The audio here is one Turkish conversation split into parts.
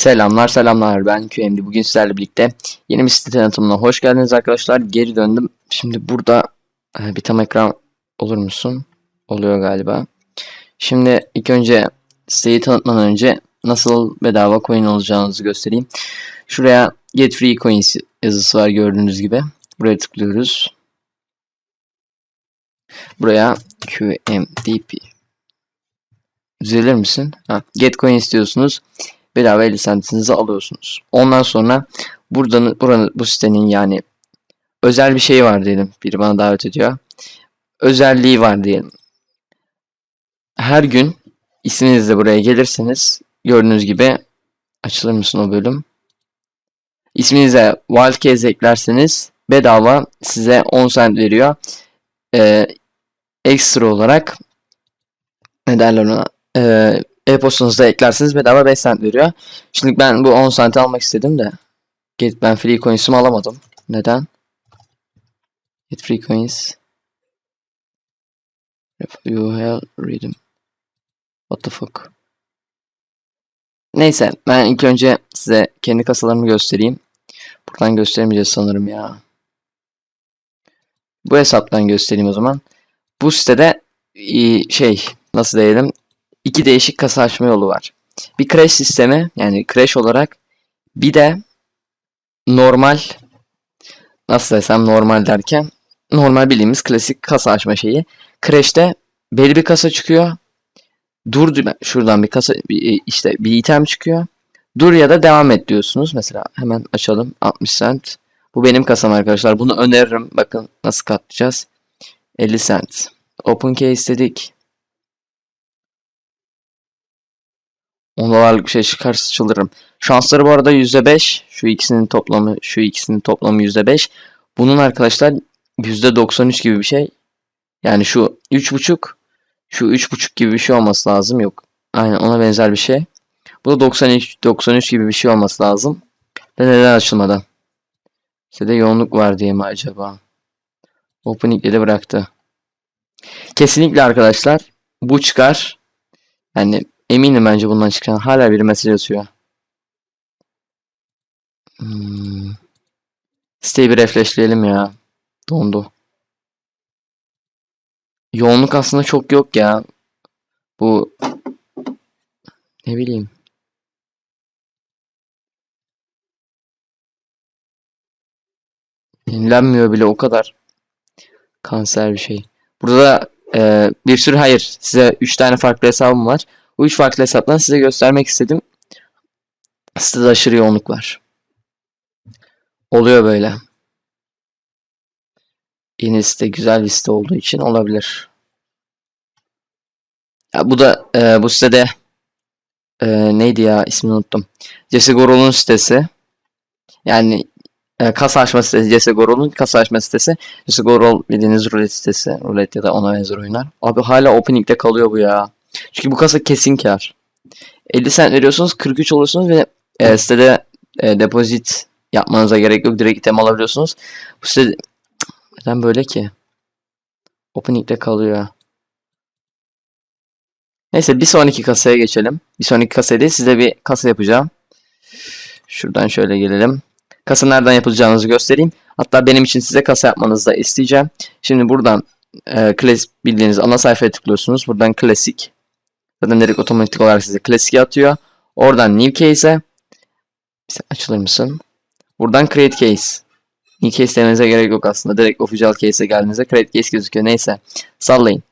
Selamlar selamlar. Ben QMD bugün sizlerle birlikte yeni bir site tanıtımına hoş geldiniz arkadaşlar. Geri döndüm. Şimdi burada e, bir tam ekran olur musun? Oluyor galiba. Şimdi ilk önce siteyi tanıtmadan önce nasıl bedava coin alacağınızı göstereyim. Şuraya get free coins yazısı var gördüğünüz gibi. Buraya tıklıyoruz. Buraya QMDP düzelir misin? Ha, get coin istiyorsunuz bedava 50 centinizi alıyorsunuz. Ondan sonra buradan buranın bu sitenin yani özel bir şey var diyelim. Biri bana davet ediyor. Özelliği var diyelim. Her gün isminizle buraya gelirseniz gördüğünüz gibi açılır mısın o bölüm? İsminize Wildcase eklerseniz bedava size 10 cent veriyor. Ee, ekstra olarak ne derler ona? Ee, e-postanızda eklerseniz bedava 5 cent veriyor. Şimdi ben bu 10 cent almak istedim de. Get ben free coins'imi alamadım. Neden? Get free coins. You have redeem. What the fuck? Neyse ben ilk önce size kendi kasalarımı göstereyim. Buradan göstermeyeceğiz sanırım ya. Bu hesaptan göstereyim o zaman. Bu sitede şey nasıl diyelim iki değişik kasa açma yolu var. Bir crash sistemi yani crash olarak bir de normal nasıl desem normal derken normal bildiğimiz klasik kasa açma şeyi. Crash'te belli bir kasa çıkıyor. Dur şuradan bir kasa bir, e, işte bir item çıkıyor. Dur ya da devam et diyorsunuz. Mesela hemen açalım 60 cent. Bu benim kasam arkadaşlar. Bunu öneririm. Bakın nasıl katlayacağız. 50 cent. Open case dedik. 10 dolarlık bir şey çıkarsa çıldırırım. Şansları bu arada %5. Şu ikisinin toplamı, şu ikisinin toplamı %5. Bunun arkadaşlar %93 gibi bir şey. Yani şu 3.5 şu 3.5 gibi bir şey olması lazım. Yok. Aynen ona benzer bir şey. Bu da 93 93 gibi bir şey olması lazım. Ve neden açılmadı? İşte de yoğunluk var diye mi acaba? Opening'leri bıraktı. Kesinlikle arkadaşlar bu çıkar. Yani Eminim bence bundan çıkan. Hala bir mesaj atıyor. Hmm. Siteyi bir refreshleyelim ya. Dondu. Yoğunluk aslında çok yok ya. Bu ne bileyim. Yenilenmiyor bile o kadar. Kanser bir şey. Burada e, bir sürü hayır. Size 3 tane farklı hesabım var. Bu üç farklı hesaptan size göstermek istedim. Sitede aşırı yoğunluk var. Oluyor böyle. Yeni site güzel bir site olduğu için olabilir. Ya bu da e, bu sitede e, neydi ya ismini unuttum. Jesse Gorol'un sitesi. Yani e, kasa açma sitesi Jesse Gorol'un kasa açma sitesi. Jesse Gorol bildiğiniz rulet sitesi. Rulet ya da ona benzer oyunlar. Abi hala opening'de kalıyor bu ya. Çünkü bu kasa kesin kar. 50 cent veriyorsunuz 43 olursunuz ve e, sitede e, depozit yapmanıza gerek yok. Direkt item alabiliyorsunuz. Bu site neden böyle ki? Opening'de kalıyor. Neyse bir sonraki kasaya geçelim. Bir sonraki kasaya değil size bir kasa yapacağım. Şuradan şöyle gelelim. Kasa nereden yapılacağınızı göstereyim. Hatta benim için size kasa yapmanızı da isteyeceğim. Şimdi buradan e, klasik bildiğiniz ana sayfaya tıklıyorsunuz. Buradan klasik Zaten direkt otomatik olarak size klasik atıyor. Oradan new case'e açılır mısın? Buradan create case. New case demenize gerek yok aslında. Direkt official case'e geldiğinizde create case gözüküyor. Neyse. Sallayın.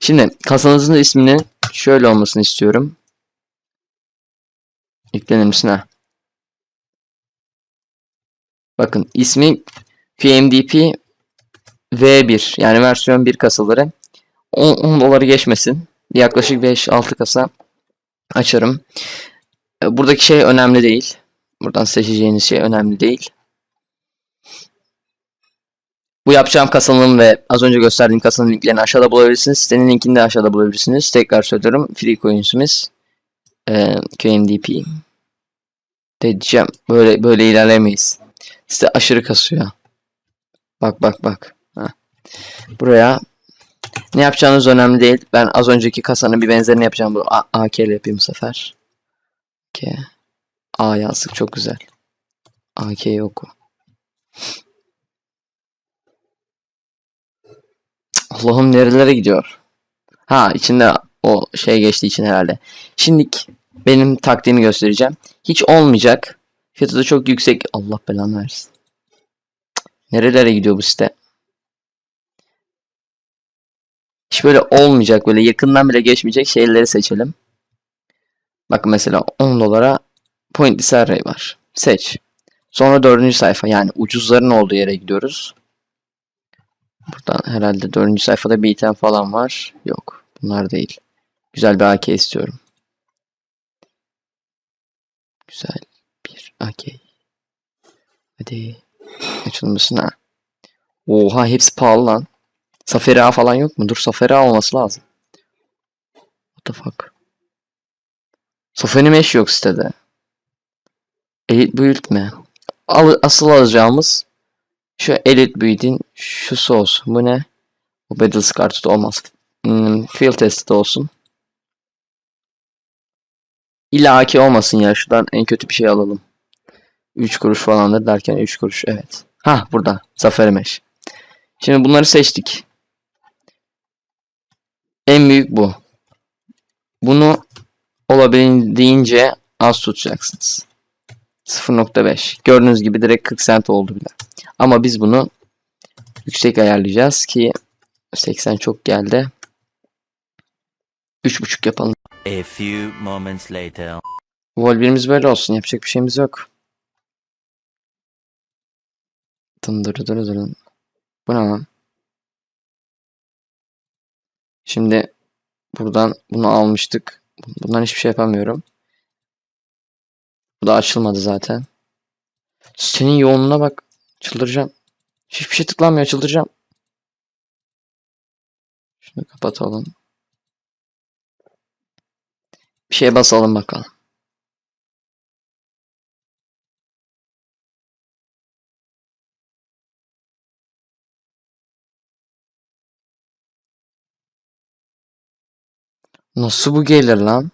Şimdi kasanızın ismini şöyle olmasını istiyorum. Yüklenir misin ha? Bakın ismi QMDP V1 yani versiyon 1 kasaları 10, 10 doları geçmesin. Yaklaşık 5-6 kasa açarım. E, buradaki şey önemli değil. Buradan seçeceğiniz şey önemli değil. Bu yapacağım kasanın ve az önce gösterdiğim kasanın linklerini aşağıda bulabilirsiniz. Sitenin linkini de aşağıda bulabilirsiniz. Tekrar söylüyorum. Free coins'imiz e, QMDP. Diyeceğim. Böyle böyle ilerlemeyiz. Site aşırı kasıyor. Bak bak bak. Buraya ne yapacağınız önemli değil. Ben az önceki kasanın bir benzerini yapacağım. Bu AK ile yapayım bu sefer. AK. A yazdık çok güzel. AK'yi oku. Allah'ım nerelere gidiyor? Ha içinde o şey geçtiği için herhalde. Şimdilik benim taktiğimi göstereceğim. Hiç olmayacak. Fiyatı da çok yüksek. Allah belanı versin. Nerelere gidiyor bu site? Hiç böyle olmayacak. Böyle yakından bile geçmeyecek şeyleri seçelim. Bak mesela 10 dolara Pointless Array var. Seç. Sonra dördüncü sayfa yani ucuzların olduğu yere gidiyoruz. Buradan herhalde dördüncü sayfada bir item falan var. Yok. Bunlar değil. Güzel bir AK istiyorum. Güzel bir AK. Hadi. Açılmasın ha. Oha hepsi pahalı lan. Safari A falan yok mu? Dur Safari A olması lazım. What the fuck? Safari Mesh yok sitede. Elite Build mi? Al asıl alacağımız şu Elite Build'in şusu olsun. Bu ne? Bu Battle Scar'da olmaz. Hmm, field Test'te olsun. İlla olmasın ya. Şuradan en kötü bir şey alalım. 3 kuruş falandır derken 3 kuruş. Evet. Ha burada. Zafer Mesh. Şimdi bunları seçtik. En büyük bu. Bunu olabildiğince az tutacaksınız. 0.5. Gördüğünüz gibi direkt 40 cent oldu bile. Ama biz bunu yüksek ayarlayacağız ki 80 çok geldi. 3.5 yapalım. A few moments later. Vol 1'imiz böyle olsun. Yapacak bir şeyimiz yok. Dındırı Bu ne lan? Şimdi buradan bunu almıştık. Bundan hiçbir şey yapamıyorum. Bu da açılmadı zaten. Senin yoğunluğuna bak. Çıldıracağım. Hiçbir şey tıklanmıyor. Çıldıracağım. Şunu kapatalım. Bir şeye basalım bakalım. Nasıl bu gelir lan?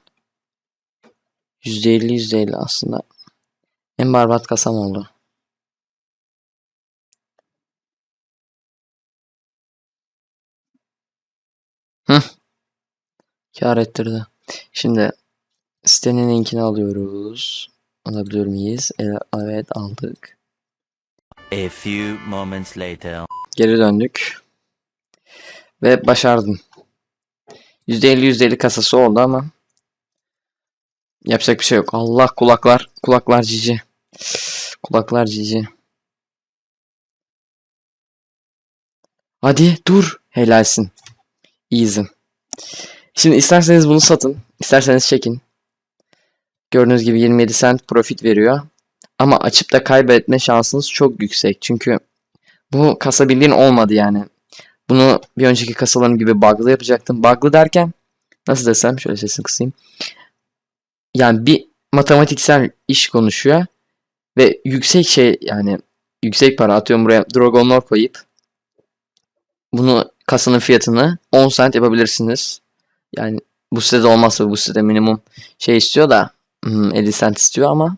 %50 %50 aslında. En berbat kasam oldu. Hı. Kar ettirdi. Şimdi sitenin linkini alıyoruz. Alabiliyor muyuz? Evet, evet aldık. A few moments later. Geri döndük. Ve başardım. %50 %50 kasası oldu ama yapacak bir şey yok. Allah kulaklar kulaklar cici. Kulaklar cici. Hadi dur. Helalsin. Easy. Şimdi isterseniz bunu satın. isterseniz çekin. Gördüğünüz gibi 27 cent profit veriyor. Ama açıp da kaybetme şansınız çok yüksek. Çünkü bu kasa bildiğin olmadı yani. Bunu bir önceki kasalarım gibi bug'lı yapacaktım. Bug'lı derken nasıl desem şöyle sesini kısayım. Yani bir matematiksel iş konuşuyor ve yüksek şey yani yüksek para atıyorum buraya Dragonlord koyup bunu kasanın fiyatını 10 cent yapabilirsiniz. Yani bu sitede olmazsa bu sitede minimum şey istiyor da hmm, 50 cent istiyor ama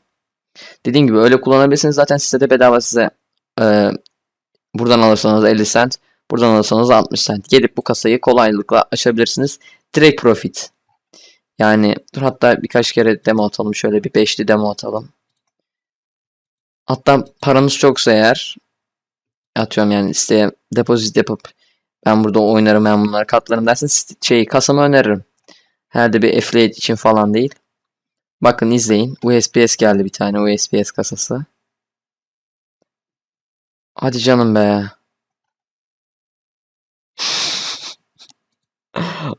dediğim gibi öyle kullanabilirsiniz. Zaten sitede bedava size e, buradan alırsanız 50 cent buradan alırsanız 60 cent. Gelip bu kasayı kolaylıkla açabilirsiniz. Direkt profit. Yani dur hatta birkaç kere demo atalım. Şöyle bir beşli demo atalım. Hatta paranız çoksa eğer atıyorum yani siteye depozit yapıp ben burada oynarım ben bunları katlarım derseniz şeyi kasamı öneririm. Herhalde bir affiliate için falan değil. Bakın izleyin. USPS geldi bir tane USPS kasası. Hadi canım be.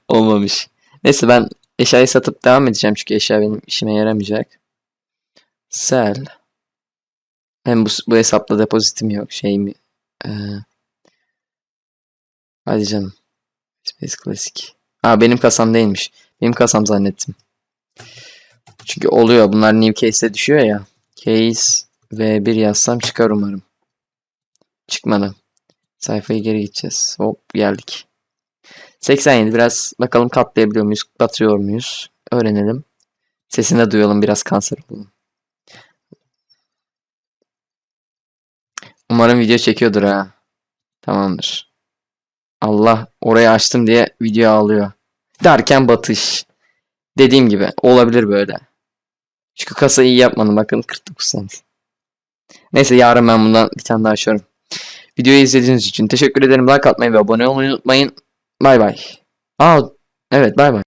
Olmamış. Neyse ben eşyayı satıp devam edeceğim çünkü eşya benim işime yaramayacak. Sell. Hem bu, bu hesapla depozitim yok. Şey mi? Ee, hadi canım. Space Classic. Aa benim kasam değilmiş. Benim kasam zannettim. Çünkü oluyor. Bunlar new case'e düşüyor ya. Case V1 yazsam çıkar umarım. Çıkmadı. Sayfayı geri gideceğiz. Hop geldik. 87 biraz bakalım katlayabiliyor muyuz, batıyor muyuz? Öğrenelim. Sesini de duyalım biraz kanser olalım. Umarım video çekiyordur ha. Tamamdır. Allah orayı açtım diye video alıyor. Derken batış. Dediğim gibi olabilir böyle. Çünkü kasa iyi yapmadım bakın 49 cent. Neyse yarın ben bundan bir tane daha açıyorum. Videoyu izlediğiniz için teşekkür ederim. Like atmayı ve abone olmayı unutmayın. Bay bay. Aa evet bay bay.